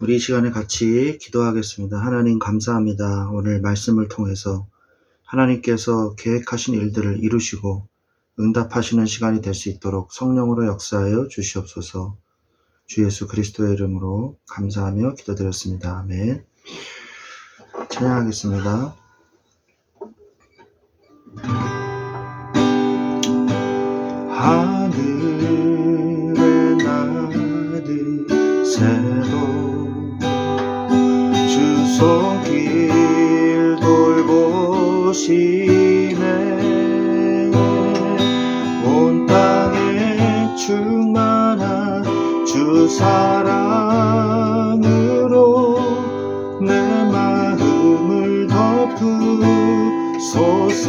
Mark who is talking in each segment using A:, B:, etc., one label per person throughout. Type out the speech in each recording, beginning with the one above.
A: 우리 이 시간에 같이 기도하겠습니다. 하나님 감사합니다. 오늘 말씀을 통해서 하나님께서 계획하신 일들을 이루시고 응답하시는 시간이 될 수 있도록 성령으로 역사하여 주시옵소서. 주 예수 그리스도의 이름으로 감사하며 기도드렸습니다. 아멘. 찬양하겠습니다. 하 돌보시네 온 땅에 충만한 주 사랑으로 내 마음을 덮으소서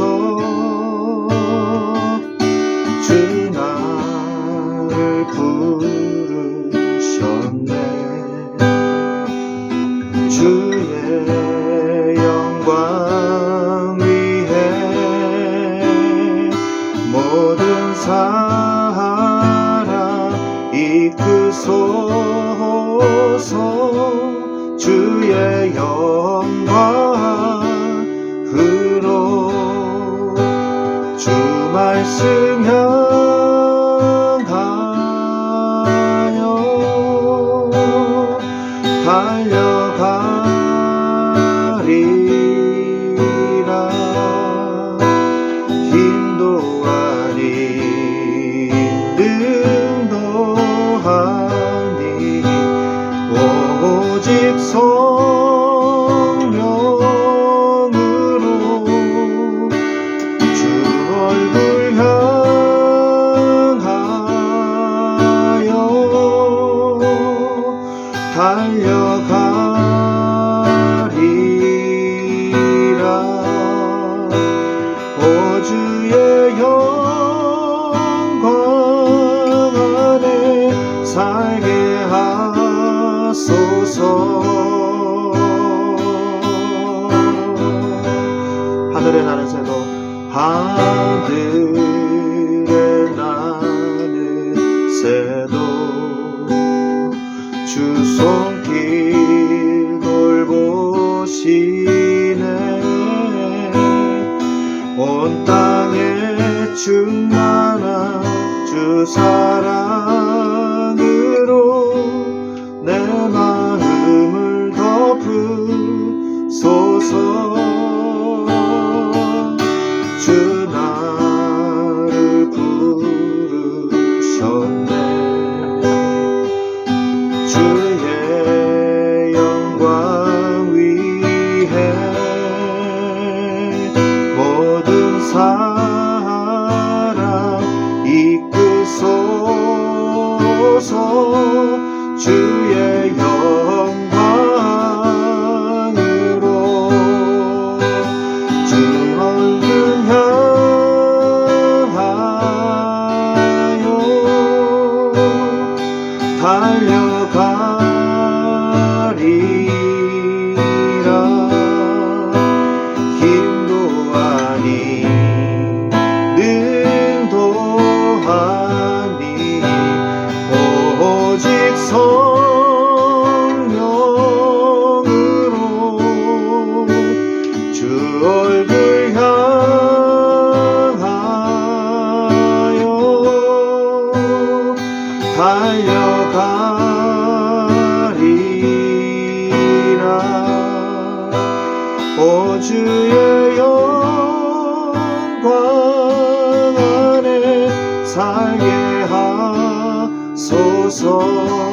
A: 하늘에 나는 새도 주 손길 돌보시네. 온 땅에 충만한 주 사랑 달려가리라. 오 주의 영광 안에 살게 하소서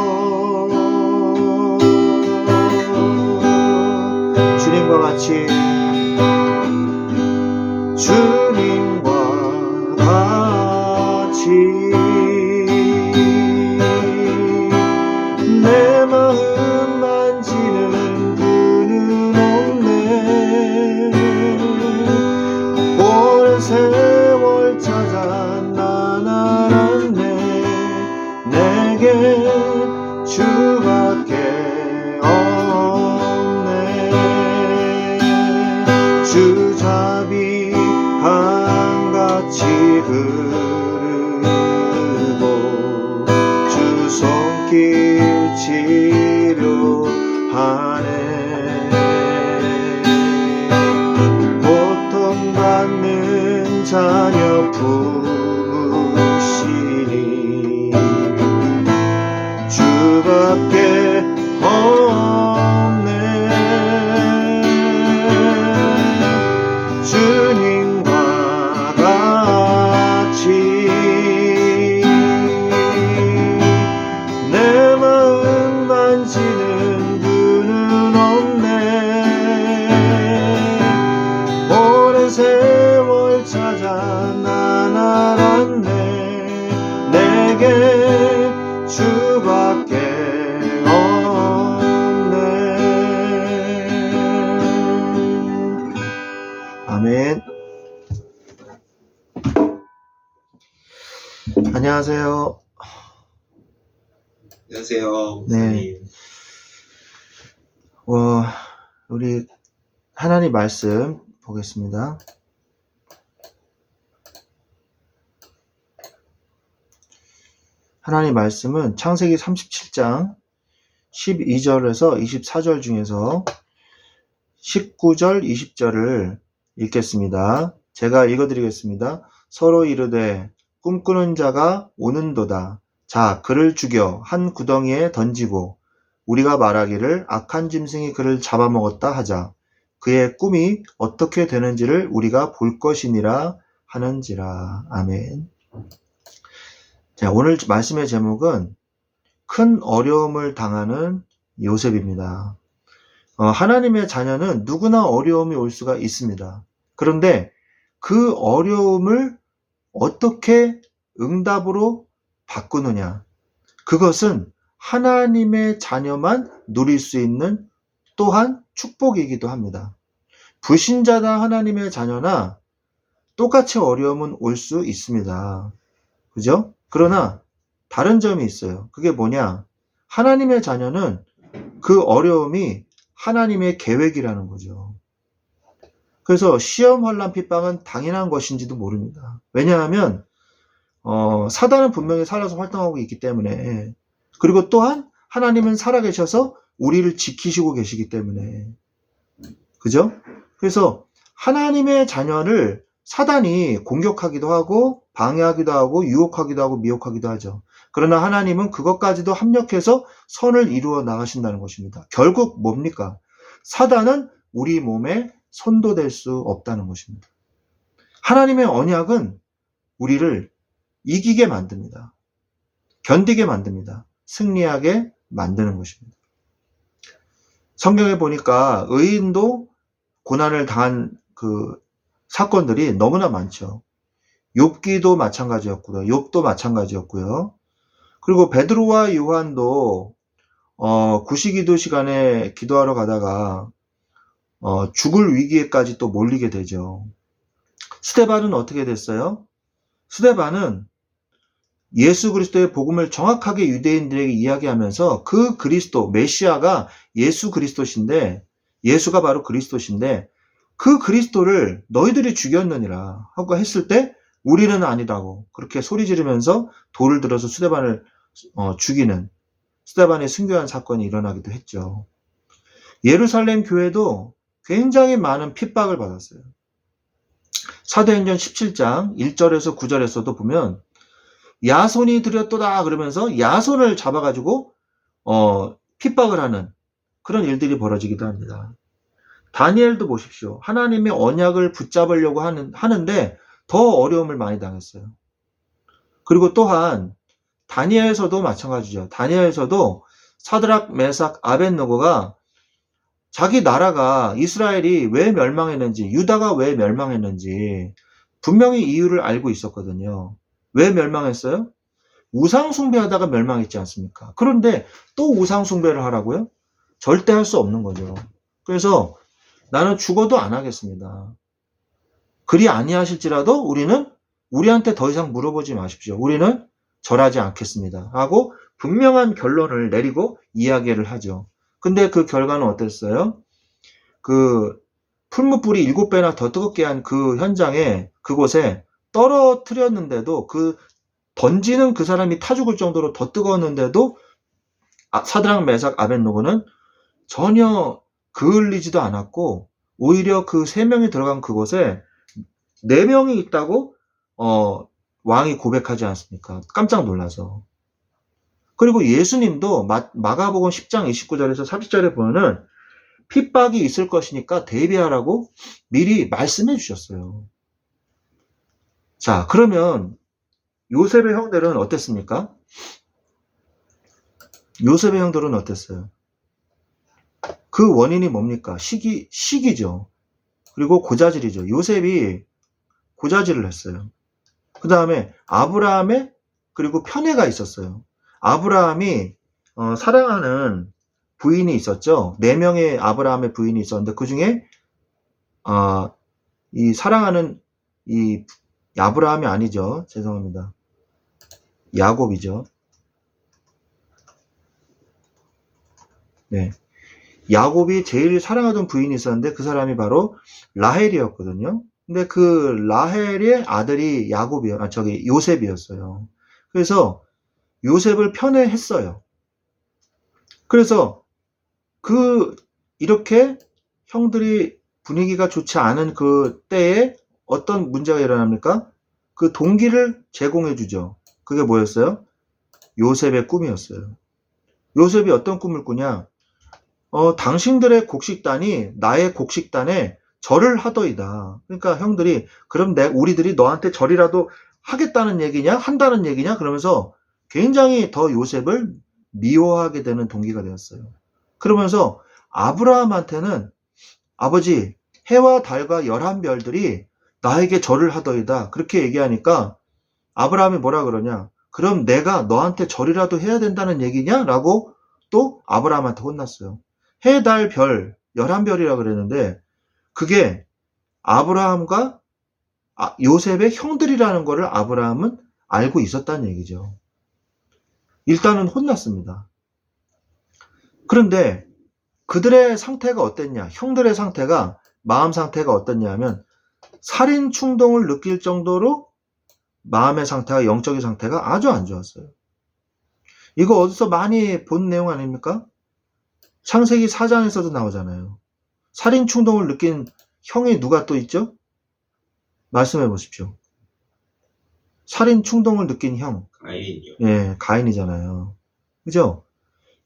A: 안녕하세요. 네. 어, 우리 하나님 말씀 보겠습니다. 하나님 말씀은 창세기 37장 12절에서 24절 중에서 19절, 20절을 읽겠습니다. 제가 읽어드리겠습니다. 서로 이르되 꿈꾸는 자가 오는도다. 자, 그를 죽여 한 구덩이에 던지고 우리가 말하기를 악한 짐승이 그를 잡아먹었다 하자. 그의 꿈이 어떻게 되는지를 우리가 볼 것이니라 하는지라. 아멘. 자, 오늘 말씀의 제목은 큰 어려움을 당하는 요셉입니다. 어, 하나님의 자녀는 누구나 어려움이 올 수가 있습니다. 그런데 그 어려움을 어떻게 응답으로 바꾸느냐. 그것은 하나님의 자녀만 누릴 수 있는 또한 축복이기도 합니다. 불신자나 하나님의 자녀나 똑같이 어려움은 올 수 있습니다. 그죠? 그러나 다른 점이 있어요. 그게 뭐냐? 하나님의 자녀는 그 어려움이 하나님의 계획이라는 거죠. 그래서 시험 환란 핍박은 당연한 것인지도 모릅니다. 왜냐하면 어, 사단은 분명히 살아서 활동하고 있기 때문에 그리고 또한 하나님은 살아계셔서 우리를 지키시고 계시기 때문에 그죠? 그래서 하나님의 자녀를 사단이 공격하기도 하고 방해하기도 하고 유혹하기도 하고 미혹하기도 하죠. 그러나 하나님은 그것까지도 합력해서 선을 이루어 나가신다는 것입니다. 결국 뭡니까? 사단은 우리 몸에 손도 될수 없다는 것입니다. 하나님의 언약은 우리를 이기게 만듭니다. 견디게 만듭니다. 승리하게 만드는 것입니다. 성경에 보니까 의인도 고난을 당한 그 사건들이 너무나 많죠. 욥기도 마찬가지였고요. 욥도 마찬가지였고요. 그리고 베드로와 요한도 어, 구시기도 시간에 기도하러 가다가 어, 죽을 위기에까지 또 몰리게 되죠. 스테반은 어떻게 됐어요? 스테반은 예수 그리스도의 복음을 정확하게 유대인들에게 이야기하면서 그 그리스도, 메시아가 예수 그리스도신데, 예수가 바로 그리스도신데, 그 그리스도를 너희들이 죽였느니라 하고 했을 때, 우리는 아니라고 그렇게 소리 지르면서 돌을 들어서 스테반을 어, 죽이는 스테반의 순교한 사건이 일어나기도 했죠. 예루살렘 교회도 굉장히 많은 핍박을 받았어요. 사도행전 17장 1절에서 9절에서도 보면 야손이 드렸도다 그러면서 야손을 잡아가지고 어, 핍박을 하는 그런 일들이 벌어지기도 합니다. 다니엘도 보십시오. 하나님의 언약을 붙잡으려고 하는, 하는데 더 어려움을 많이 당했어요. 그리고 또한 다니엘에서도 마찬가지죠. 다니엘에서도 사드락, 메삭, 아벤노고가 자기 나라가 이스라엘이 왜 멸망했는지, 유다가 왜 멸망했는지 분명히 이유를 알고 있었거든요. 왜 멸망했어요? 우상숭배하다가 멸망했지 않습니까? 그런데 또 우상숭배를 하라고요? 절대 할 수 없는 거죠. 그래서 나는 죽어도 안 하겠습니다. 그리 아니하실지라도 우리는 우리한테 더 이상 물어보지 마십시오. 우리는 절하지 않겠습니다. 하고 분명한 결론을 내리고 이야기를 하죠. 근데 그 결과는 어땠어요? 그 풀무불이 일곱 배나 더 뜨겁게 한 그 현장에 그곳에 떨어뜨렸는데도 그 던지는 그 사람이 타 죽을 정도로 더 뜨거웠는데도 아, 사드랑 메삭 아벤노고는 전혀 그을리지도 않았고 오히려 그 세 명이 들어간 그곳에 네 명이 있다고 어, 왕이 고백하지 않습니까? 깜짝 놀라서. 그리고 예수님도 마, 마가복음 10장 29절에서 30절에 보면은 핍박이 있을 것이니까 대비하라고 미리 말씀해 주셨어요. 자, 그러면 요셉의 형들은 어땠습니까? 요셉의 형들은 어땠어요? 그 원인이 뭡니까? 시기, 시기죠. 그리고 고자질이죠. 요셉이 고자질을 했어요. 그 다음에 아브라함의 그리고 편애가 있었어요. 아브라함이 어, 사랑하는 부인이 있었죠. 네 명의 아브라함의 부인이 있었는데 그 중에 아, 이 사랑하는 이 아브라함이 아니죠. 죄송합니다. 야곱이죠. 네. 야곱이 제일 사랑하던 부인이 있었는데 그 사람이 바로 라헬이었거든요. 근데 그 라헬의 아들이 야곱이요. 아, 저기 요셉이었어요. 그래서 요셉을 편애했어요. 그래서 그 이렇게 형들이 분위기가 좋지 않은 그 때에 어떤 문제가 일어납니까? 그 동기를 제공해 주죠. 그게 뭐였어요? 요셉의 꿈이었어요. 요셉이 어떤 꿈을 꾸냐? 어, 당신들의 곡식단이 나의 곡식단에 절을 하더이다. 그러니까 형들이 그럼 내 우리들이 너한테 절이라도 하겠다는 얘기냐? 한다는 얘기냐? 그러면서 굉장히 더 요셉을 미워하게 되는 동기가 되었어요. 그러면서 아브라함한테는 아버지 해와 달과 열한 별들이 나에게 절을 하더이다. 그렇게 얘기하니까 아브라함이 뭐라 그러냐? 그럼 내가 너한테 절이라도 해야 된다는 얘기냐? 라고 또 아브라함한테 혼났어요. 해, 달, 별, 열한 별이라 그랬는데 그게 아브라함과 아, 요셉의 형들이라는 것을 아브라함은 알고 있었다는 얘기죠. 일단은 혼났습니다. 그런데 그들의 상태가 어땠냐? 형들의 상태가 마음 상태가 어떻냐 하면 살인 충동을 느낄 정도로 마음의 상태가 영적인 상태가 아주 안 좋았어요. 이거 어디서 많이 본 내용 아닙니까? 창세기 4장에서도 나오잖아요. 살인 충동을 느낀 형이 누가 또 있죠? 말씀해 보십시오. 살인 충동을 느낀 형.
B: 가인이요.
A: 예, 가인이잖아요. 그죠?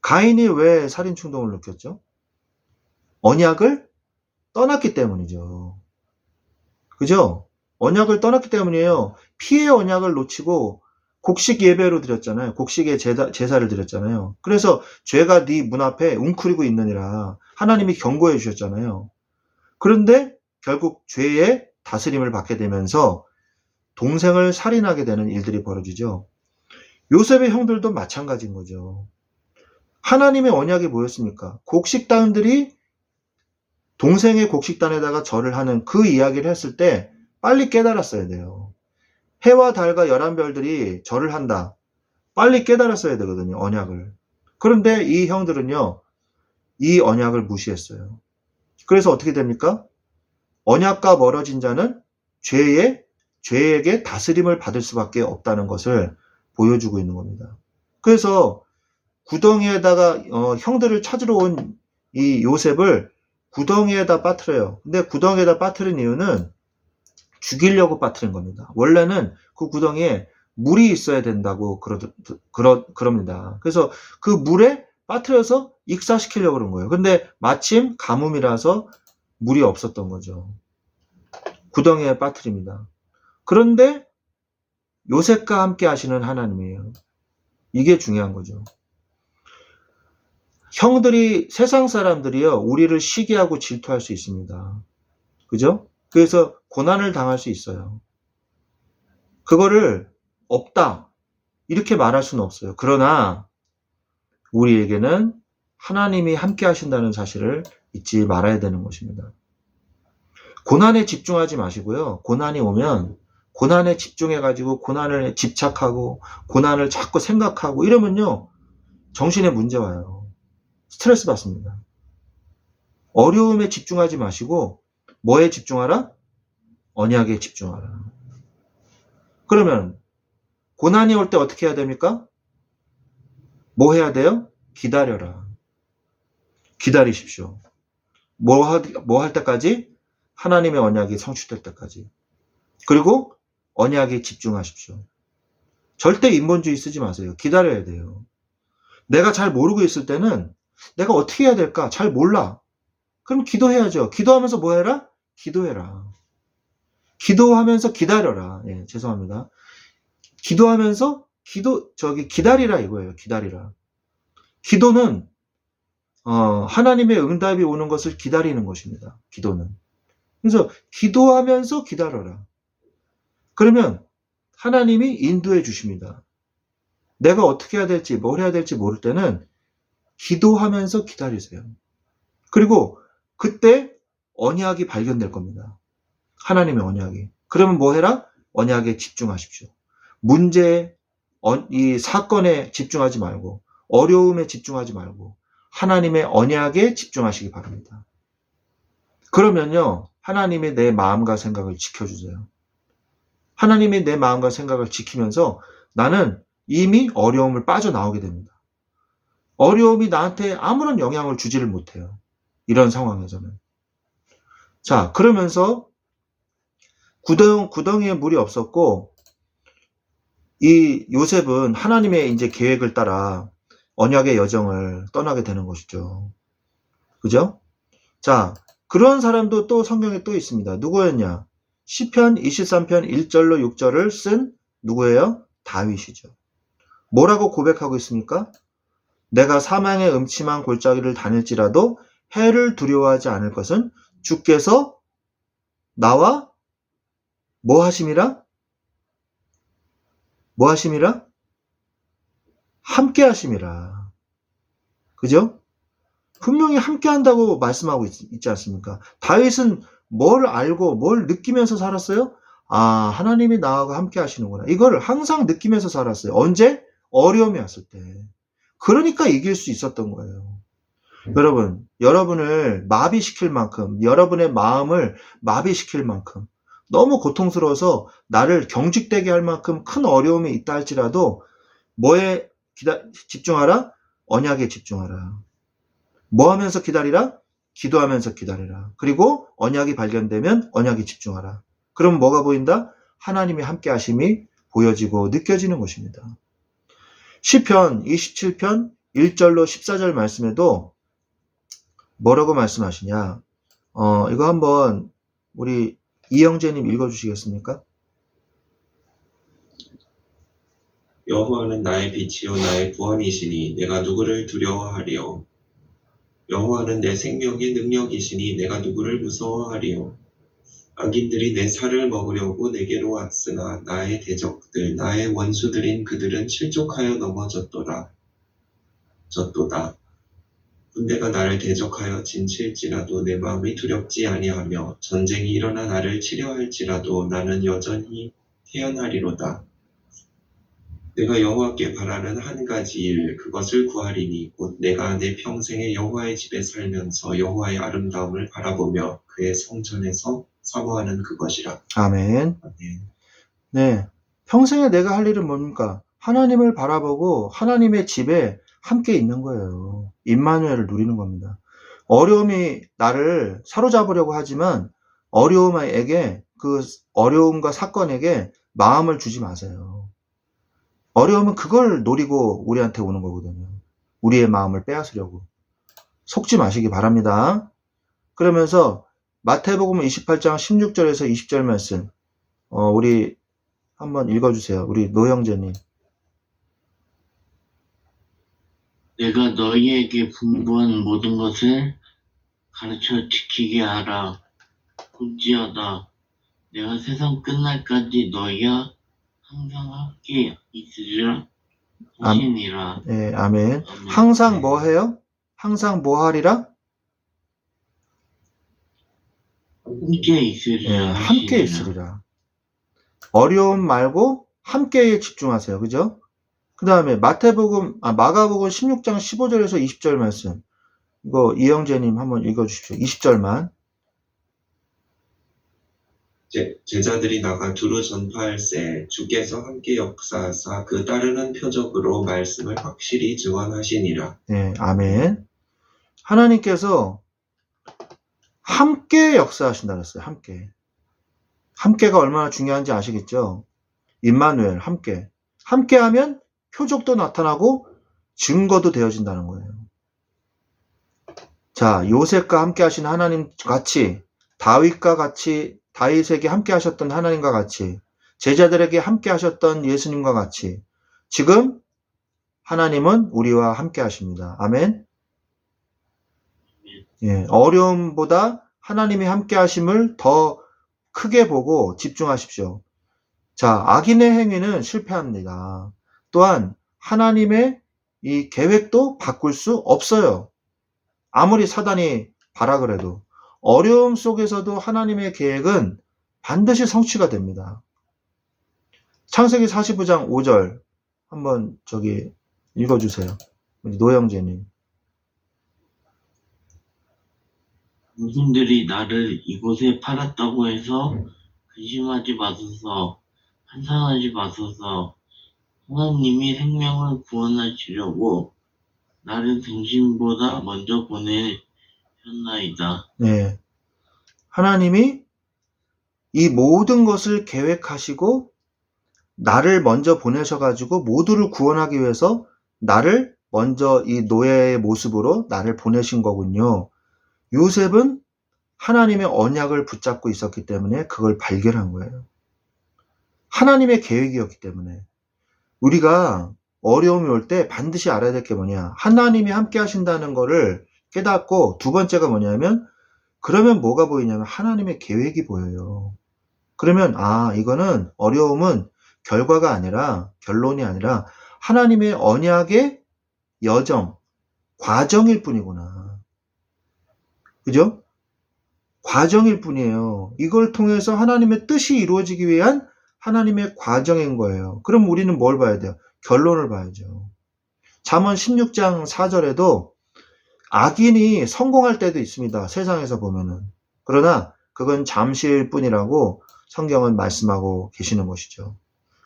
A: 가인이 왜 살인 충동을 느꼈죠? 언약을 떠났기 때문이죠. 그죠? 언약을 떠났기 때문이에요. 피해 언약을 놓치고 곡식 예배로 드렸잖아요. 곡식의 제사, 제사를 드렸잖아요. 그래서 죄가 네 문 앞에 웅크리고 있느니라 하나님이 경고해 주셨잖아요. 그런데 결국 죄의 다스림을 받게 되면서 동생을 살인하게 되는 일들이 벌어지죠. 요셉의 형들도 마찬가지인 거죠. 하나님의 언약이 뭐였습니까? 곡식단들이 동생의 곡식단에다가 절을 하는 그 이야기를 했을 때 빨리 깨달았어야 돼요. 해와 달과 열한 별들이 절을 한다. 빨리 깨달았어야 되거든요, 언약을. 그런데 이 형들은요, 이 언약을 무시했어요. 그래서 어떻게 됩니까? 언약과 멀어진 자는 죄의, 죄에게 다스림을 받을 수밖에 없다는 것을 보여주고 있는 겁니다. 그래서 구덩이에다가 어, 형들을 찾으러 온 이 요셉을 구덩이에다 빠뜨려요. 근데 구덩이에다 빠뜨린 이유는 죽이려고 빠뜨린 겁니다. 원래는 그 구덩이에 물이 있어야 된다고 그러, 그러, 그럽니다. 그래서 그 물에 빠뜨려서 익사시키려고 그런 거예요. 근데 마침 가뭄이라서 물이 없었던 거죠. 구덩이에 빠뜨립니다. 그런데 요셉과 함께 하시는 하나님이에요. 이게 중요한 거죠. 형들이 세상 사람들이요 우리를 시기하고 질투할 수 있습니다. 그죠? 그래서 고난을 당할 수 있어요. 그거를 없다 이렇게 말할 수는 없어요. 그러나 우리에게는 하나님이 함께 하신다는 사실을 잊지 말아야 되는 것입니다. 고난에 집중하지 마시고요. 고난이 오면 고난에 집중해가지고 고난을 집착하고 고난을 자꾸 생각하고 이러면요. 정신에 문제 와요. 스트레스 받습니다. 어려움에 집중하지 마시고 뭐에 집중하라? 언약에 집중하라. 그러면 고난이 올 때 어떻게 해야 됩니까? 뭐 해야 돼요? 기다려라. 기다리십시오. 뭐, 하, 뭐할 때까지? 하나님의 언약이 성취될 때까지. 그리고 언약에 집중하십시오. 절대 인본주의 쓰지 마세요. 기다려야 돼요. 내가 잘 모르고 있을 때는 내가 어떻게 해야 될까? 잘 몰라. 그럼 기도해야죠. 기도하면서 뭐 해라? 기도해라. 기도하면서 기다려라. 예, 죄송합니다. 기도하면서 기도 저기 기다리라 이거예요. 기다리라. 기도는 어, 하나님의 응답이 오는 것을 기다리는 것입니다. 기도는. 그래서 기도하면서 기다려라. 그러면 하나님이 인도해 주십니다. 내가 어떻게 해야 될지, 뭘 해야 될지 모를 때는 기도하면서 기다리세요. 그리고 그때 언약이 발견될 겁니다. 하나님의 언약이. 그러면 뭐 해라? 언약에 집중하십시오. 문제, 어, 이 사건에 집중하지 말고, 어려움에 집중하지 말고, 하나님의 언약에 집중하시기 바랍니다. 그러면요, 하나님이 내 마음과 생각을 지켜주세요. 하나님이 내 마음과 생각을 지키면서 나는 이미 어려움을 빠져나오게 됩니다. 어려움이 나한테 아무런 영향을 주지를 못해요. 이런 상황에서는. 자, 그러면서 구덩, 구덩이에 물이 없었고, 이 요셉은 하나님의 이제 계획을 따라 언약의 여정을 떠나게 되는 것이죠. 그죠? 자, 그런 사람도 또 성경에 또 있습니다. 누구였냐? 시편 23편 1절로 6절을 쓴 누구예요? 다윗이죠. 뭐라고 고백하고 있습니까? 내가 사망의 음침한 골짜기를 다닐지라도 해를 두려워하지 않을 것은 주께서 나와 뭐 하심이라? 뭐 하심이라? 함께 하심이라. 그죠? 분명히 함께 한다고 말씀하고 있, 있지 않습니까? 다윗은 뭘 알고 뭘 느끼면서 살았어요? 아, 하나님이 나하고 함께 하시는구나. 이걸 항상 느끼면서 살았어요. 언제? 어려움이 왔을 때. 그러니까 이길 수 있었던 거예요. 여러분, 여러분을 마비시킬 만큼, 여러분의 마음을 마비시킬 만큼, 너무 고통스러워서 나를 경직되게 할 만큼 큰 어려움이 있다 할지라도, 뭐에 기다, 집중하라? 언약에 집중하라. 뭐 하면서 기다리라? 기도하면서 기다리라. 그리고 언약이 발견되면 언약에 집중하라. 그럼 뭐가 보인다? 하나님이 함께 하심이 보여지고 느껴지는 것입니다. 시편 27편 1절로 14절 말씀에도 뭐라고 말씀하시냐? 어, 이거 한번 우리 이영재님 읽어주시겠습니까?
B: 여호와는 나의 빛이요 나의 구원이시니 내가 누구를 두려워하리요 여호와는 내 생명의 능력이시니 내가 누구를 무서워하리요 악인들이 내 살을 먹으려고 내게로 왔으나 나의 대적들 나의 원수들인 그들은 실족하여 넘어졌도다 졌도다. 군대가 나를 대적하여 진칠지라도 내 마음이 두렵지 아니하며 전쟁이 일어나 나를 치려할지라도 나는 여전히 태어나리로다. 내가 여호와께 바라는 한 가지 일 그것을 구하리니 곧 내가 내 평생에 여호와의 집에 살면서 여호와의 아름다움을 바라보며 그의 성전에서 사모하는 그것이라.
A: 아멘.
B: 아멘.
A: 네. 평생에 내가 할 일은 뭡니까? 하나님을 바라보고 하나님의 집에 함께 있는 거예요. 임마누엘을 누리는 겁니다. 어려움이 나를 사로잡으려고 하지만 어려움에게 그 어려움과 사건에게 마음을 주지 마세요. 어려움은 그걸 노리고 우리한테 오는 거거든요. 우리의 마음을 빼앗으려고. 속지 마시기 바랍니다. 그러면서 마태복음 28장 16절에서 20절 말씀, 어, 우리 한번 읽어주세요. 우리 노영재님.
C: 내가 너희에게 분부한 모든 것을 가르쳐 지키게 하라. 본지어다. 내가 세상 끝날까지 너희와 항상 함께 있으리라 하시니라.
A: 예, 아멘.
C: 아멘.
A: 항상 뭐 해요? 항상 뭐 하리라?
C: 함께 있으리라.
A: 예, 함께. 있으리라. 어려움 말고 함께에 집중하세요. 그죠? 그 다음에 마태복음, 아, 마가복음 16장 15절에서 20절 말씀. 이거 이영재님 한번 읽어주십시오. 20절만.
B: 제, 제자들이 나가 두루 전파할세 주께서 함께 역사하사 그 따르는 표적으로 말씀을 확실히 증언하시니라.
A: 네, 아멘. 하나님께서 함께 역사하신다 그랬어요. 함께. 함께가 얼마나 중요한지 아시겠죠? 임마누엘 함께. 함께하면 표적도 나타나고 증거도 되어진다는 거예요. 자, 요셉과 함께 하신 하나님 같이 다윗과 같이 다윗에게 함께 하셨던 하나님과 같이 제자들에게 함께 하셨던 예수님과 같이 지금 하나님은 우리와 함께 하십니다. 아멘. 예, 어려움보다 하나님이 함께 하심을 더 크게 보고 집중하십시오. 자, 악인의 행위는 실패합니다. 또한 하나님의 이 계획도 바꿀 수 없어요. 아무리 사단이 바라 그래도 어려움 속에서도 하나님의 계획은 반드시 성취가 됩니다. 창세기 45장 5절 한번 저기 읽어주세요. 우리 노영재님.
C: 무슨들이 나를 이곳에 팔았다고 해서 근심하지 마소서, 한산하지 마소서. 하나님이 생명을 구원하시려고 나를 당신보다 먼저 보내셨나이다.
A: 네. 하나님이 이 모든 것을 계획하시고 나를 먼저 보내셔가지고 모두를 구원하기 위해서 나를 먼저 이 노예의 모습으로 나를 보내신 거군요. 요셉은 하나님의 언약을 붙잡고 있었기 때문에 그걸 발견한 거예요. 하나님의 계획이었기 때문에. 우리가 어려움이 올 때 반드시 알아야 될 게 뭐냐. 하나님이 함께 하신다는 거를 깨닫고 두 번째가 뭐냐면 그러면 뭐가 보이냐면 하나님의 계획이 보여요. 그러면 아, 이거는 어려움은 결과가 아니라 결론이 아니라 하나님의 언약의 여정, 과정일 뿐이구나. 그죠? 과정일 뿐이에요. 이걸 통해서 하나님의 뜻이 이루어지기 위한 하나님의 과정인 거예요. 그럼 우리는 뭘 봐야 돼요? 결론을 봐야죠. 잠언 16장 4절에도 악인이 성공할 때도 있습니다. 세상에서 보면은. 그러나 그건 잠시일 뿐이라고 성경은 말씀하고 계시는 것이죠.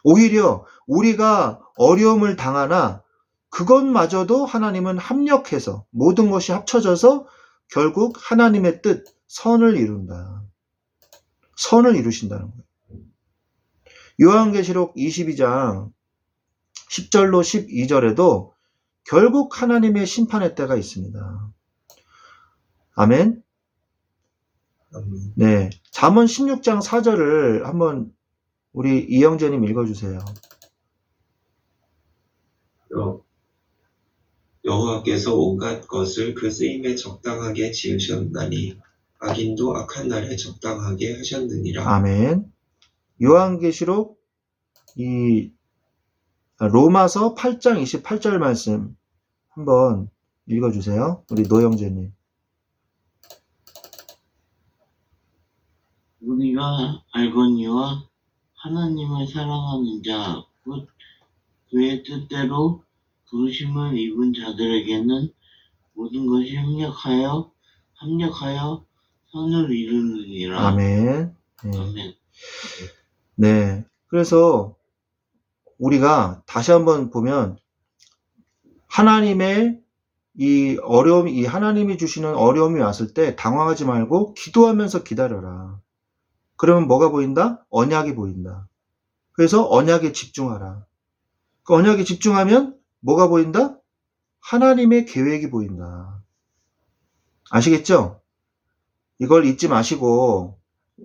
A: 오히려 우리가 어려움을 당하나 그것마저도 하나님은 합력해서 모든 것이 합쳐져서 결국 하나님의 뜻, 선을 이룬다. 선을 이루신다는 거예요. 요한계시록 22장 10절로 12절에도 결국 하나님의 심판의 때가 있습니다.
B: 아멘.
A: 네. 잠언 16장 4절을 한번 우리 이영재님 읽어주세요.
B: 여- 여호와께서 온갖 것을 그 쓰임에 적당하게 지으셨나니 악인도 악한 날에 적당하게 하셨느니라.
A: 아멘. 요한계시록 이 로마서 8장 28절 말씀 한번 읽어주세요. 우리 노영재님.
C: 우리가 알거니와 하나님을 사랑하는 자, 곧 그의 뜻대로 부르심을 입은 자들에게는 모든 것이 협력하여 합력하여 선을 이루느니라.
A: 아멘. 네.
C: 아멘.
A: 네. 그래서 우리가 다시 한번 보면 하나님의 이 어려움이, 이 하나님이 주시는 어려움이 왔을 때 당황하지 말고 기도하면서 기다려라. 그러면 뭐가 보인다? 언약이 보인다. 그래서 언약에 집중하라. 그 언약에 집중하면 뭐가 보인다? 하나님의 계획이 보인다. 아시겠죠? 이걸 잊지 마시고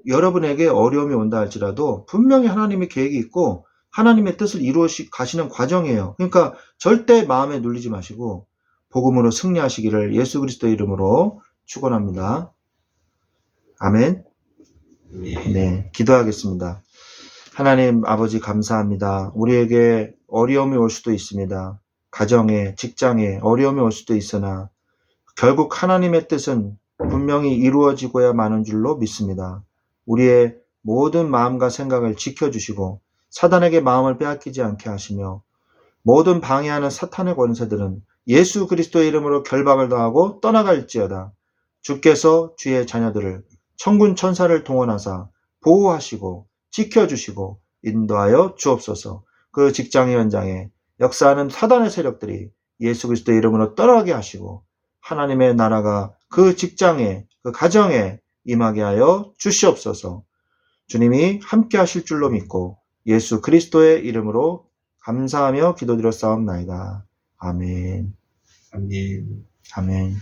A: 여러분에게 어려움이 온다 할지라도 분명히 하나님의 계획이 있고 하나님의 뜻을 이루어 가시는 과정이에요. 그러니까 절대 마음에 눌리지 마시고 복음으로 승리하시기를 예수 그리스도의 이름으로 축원합니다. 아멘.
B: 네.
A: 네, 기도하겠습니다. 하나님 아버지 감사합니다. 우리에게 어려움이 올 수도 있습니다. 가정에, 직장에 어려움이 올 수도 있으나 결국 하나님의 뜻은 분명히 이루어지고야 마는 줄로 믿습니다. 우리의 모든 마음과 생각을 지켜주시고 사단에게 마음을 빼앗기지 않게 하시며 모든 방해하는 사탄의 권세들은 예수 그리스도의 이름으로 결박을 당하고 떠나갈지어다. 주께서 주의 자녀들을 천군 천사를 동원하사 보호하시고 지켜주시고 인도하여 주옵소서. 그 직장 현장에 역사하는 사단의 세력들이 예수 그리스도의 이름으로 떠나게 하시고 하나님의 나라가 그 직장에 그 가정에 임하게 하여 주시옵소서. 주님이 함께 하실 줄로 믿고 예수 그리스도의 이름으로 감사하며 기도드렸사옵나이다. 아멘.
B: 아멘.
A: 아멘.